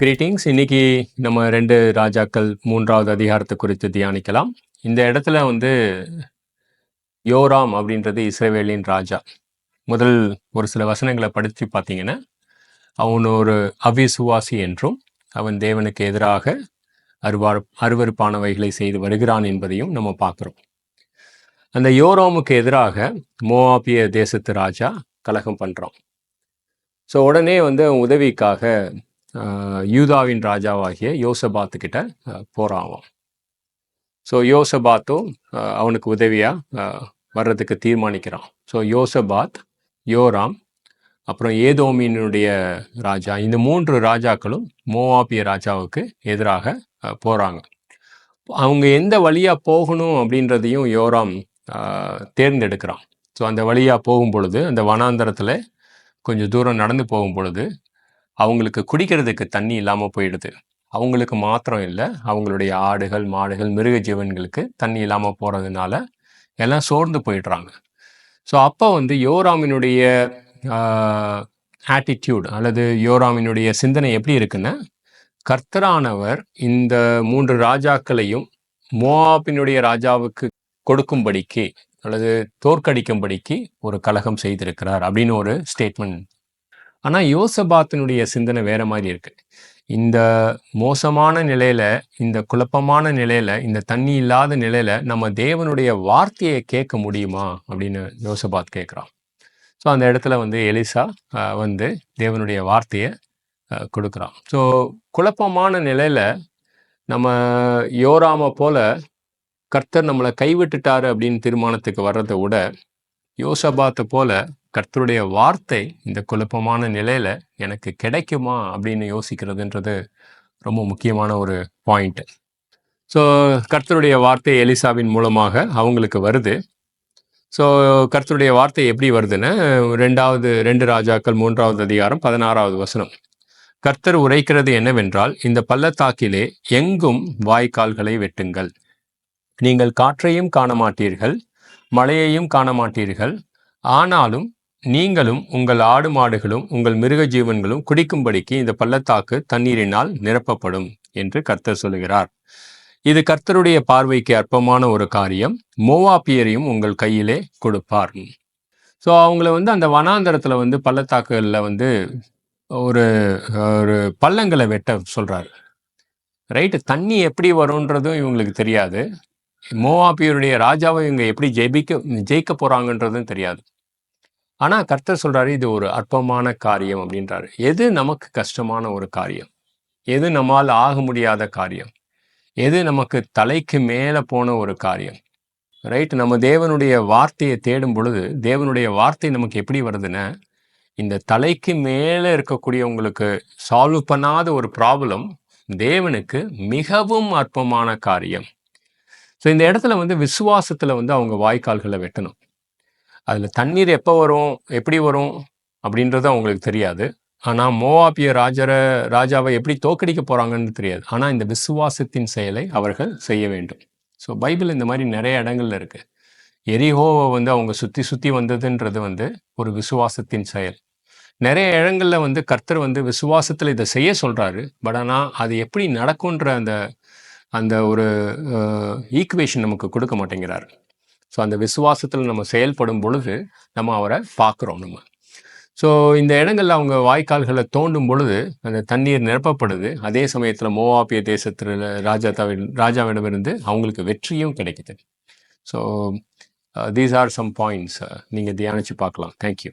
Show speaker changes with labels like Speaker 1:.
Speaker 1: Greetings இன்னைக்கு நம்ம ரெண்டு ராஜாக்கள் மூன்றாவது அதிகாரத்தை குறித்து தியானிக்கலாம். இந்த இடத்துல வந்து யோராம் அப்படின்றது இஸ்ரேவேலின் ராஜா. முதல் ஒரு சில வசனங்களை படித்து பார்த்தீங்கன்னா அவன் ஒரு அவிசுவாசி என்றும் அவன் தேவனுக்கு எதிராக அருவார் அருவறுப்பானவைகளை செய்து வருகிறான் என்பதையும் நம்ம பார்க்குறோம். அந்த யோராமுக்கு எதிராக மோவாபிய தேசத்து ராஜா கலகம் பண்ணுறான் ஸோ உடனே வந்து அவன் உதவிக்காக யூதாவின் ராஜாவாகிய யோசபாத்துக்கிட்ட போகிறான் அவன். ஸோ யோசபாத்தும் அவனுக்கு உதவியாக வர்றதுக்கு தீர்மானிக்கிறான். ஸோ யோசபாத் யோராம் அப்புறம் ஏதோமீனுடைய ராஜா இந்த மூன்று ராஜாக்களும் மோவாபிய ராஜாவுக்கு எதிராக போகிறாங்க அவங்க எந்த வழியாக போகணும் அப்படின்றதையும் யோராம் தேர்ந்தெடுக்கிறான். ஸோ அந்த வழியாக போகும் பொழுது அந்த வனாந்தரத்தில் கொஞ்சம் தூரம் நடந்து போகும் பொழுது அவங்களுக்கு குடிக்கிறதுக்கு தண்ணி இல்லாமல் போயிடுது. அவங்களுக்கு மாத்திரம் இல்லை அவங்களுடைய ஆடுகள் மாடுகள் மிருக ஜீவன்களுக்கு தண்ணி இல்லாமல் போகிறதுனால எல்லாம் சோர்ந்து போயிடுறாங்க. ஸோ அப்போ வந்து யோராமினுடைய ஆட்டிடியூட் அல்லது யோராமினுடைய சிந்தனை எப்படி இருக்குன்னா கர்த்தரானவர் இந்த மூன்று ராஜாக்களையும் மோவாபினுடைய ராஜாவுக்கு கொடுக்கும்படிக்கு அல்லது தோற்கடிக்கும்படிக்கு ஒரு கலகம் செய்திருக்கிறார் அப்படின்னு ஒரு ஸ்டேட்மெண்ட் ஆனால் யோசபாத்தினுடைய சிந்தனை வேற மாதிரி இருக்கு. இந்த மோசமான நிலையில இந்த குழப்பமான நிலையில இந்த தண்ணி இல்லாத நிலையில நம்ம தேவனுடைய வார்த்தையை கேட்க முடியுமா? அப்படின்னு யோசபாத் கேட்குறான். ஸோ அந்த இடத்துல வந்து எலிசா வந்து தேவனுடைய வார்த்தையை கொடுக்குறான். ஸோ குழப்பமான நிலையில நம்ம யோராம போல கர்த்தர் நம்மளை கைவிட்டுட்டாரு அப்படின்னு தீர்மானத்துக்கு வர்றதை விட யோசபாத்தை போல கர்த்தருடைய வார்த்தை இந்த குழப்பமான நிலையில் எனக்கு கிடைக்குமா அப்படின்னு யோசிக்கிறதுன்றது ரொம்ப முக்கியமான ஒரு பாயிண்ட் ஸோ கர்த்தருடைய வார்த்தை எலிசாவின் மூலமாக அவங்களுக்கு வருது. ஸோ கர்த்தருடைய வார்த்தை எப்படி வருதுன்னா ரெண்டாவது ரெண்டு ராஜாக்கள் மூன்றாவது அதிகாரம் பதினாறாவது வசனம். கர்த்தர் உரைக்கிறது என்னவென்றால் இந்த பள்ளத்தாக்கிலே எங்கும் வாய்க்கால்களை வெட்டுங்கள். நீங்கள் காற்றையும் காண மாட்டீர்கள் மழையையும் காண மாட்டீர்கள் ஆனாலும் நீங்களும் உங்கள் ஆடு மாடுகளும் உங்கள் மிருக ஜீவன்களும் குடிக்கும்படிக்கு இந்த பள்ளத்தாக்கு தண்ணீரினால் நிரப்பப்படும் என்று கர்த்தர் சொல்லுகிறார். இது கர்த்தருடைய பார்வைக்கு அற்பமான ஒரு காரியம். மோவாப்பியரையும் உங்கள் கையிலே கொடுப்பார். ஸோ அவங்கள வந்து அந்த வனாந்தரத்தில் வந்து பள்ளத்தாக்குகளில் வந்து ஒரு ஒரு பள்ளங்களை வெட்ட சொல்கிறாரு ரைட்டு தண்ணி எப்படி வரும்ன்றதும் இவங்களுக்கு தெரியாது. மோவாப்பியருடைய ராஜாவை இவங்க எப்படி ஜெயிக்க ஜெயிக்க போகிறாங்கன்றதும் தெரியாது. ஆனால் கர்த்தர் சொல்கிறாரு இது ஒரு அற்பமான காரியம் அப்படின்றாரு. எது நமக்கு கஷ்டமான ஒரு காரியம்? எது நம்மால் ஆக முடியாத காரியம்? எது நமக்கு தலைக்கு மேலே போன ஒரு காரியம்? ரைட் நம்ம தேவனுடைய வார்த்தையை தேடும் பொழுது தேவனுடைய வார்த்தை நமக்கு எப்படி வருதுன்னா இந்த தலைக்கு மேலே இருக்கக்கூடிய உங்களுக்கு சால்வ் பண்ணாத ஒரு ப்ராப்ளம் தேவனுக்கு மிகவும் அற்பமான காரியம். ஸோ இந்த இடத்துல வந்து விசுவாசத்தில் வந்து அவங்க வாய்க்கால்களை வெட்டணும். அதில் தண்ணீர் எப்போ வரும் எப்படி வரும் அப்படின்றது அவங்களுக்கு தெரியாது. ஆனால் மோவாப்பிய ராஜரை ராஜாவை எப்படி தோக்கடிக்க போகிறாங்கன்னு தெரியாது. ஆனால் இந்த விசுவாசத்தின் செயலை அவர்கள் செய்ய வேண்டும். ஸோ பைபிள் இந்த மாதிரி நிறைய இடங்கள்ல இருக்குது எரிஹோவை வந்து அவங்க சுற்றி சுற்றி வந்ததுன்றது வந்து ஒரு விசுவாசத்தின் செயல். நிறைய இடங்களில் வந்து கர்த்தர் வந்து விசுவாசத்தில் இதை செய்ய சொல்கிறாரு பட் ஆனால் அது எப்படி நடக்குன்ற அந்த அந்த ஒரு ஈக்குவேஷன் நமக்கு கொடுக்க மாட்டேங்கிறாரு. ஸோ அந்த விசுவாசத்தில் நம்ம செயல்படும் பொழுது நம்ம அவரை பார்க்குறோம் நம்ம. ஸோ இந்த இடங்களில் அவங்க வாய்க்கால்களை தோண்டும் பொழுது அந்த தண்ணீர் நிரப்பப்படுது. அதே சமயத்தில் மோவாப்பிய தேசத்தில் ராஜா ராஜாவின் ராஜாவிடமிருந்து அவங்களுக்கு வெற்றியும் கிடைக்குது. So these are some points நீங்கள் தியானிச்சு பார்க்கலாம். தேங்க்யூ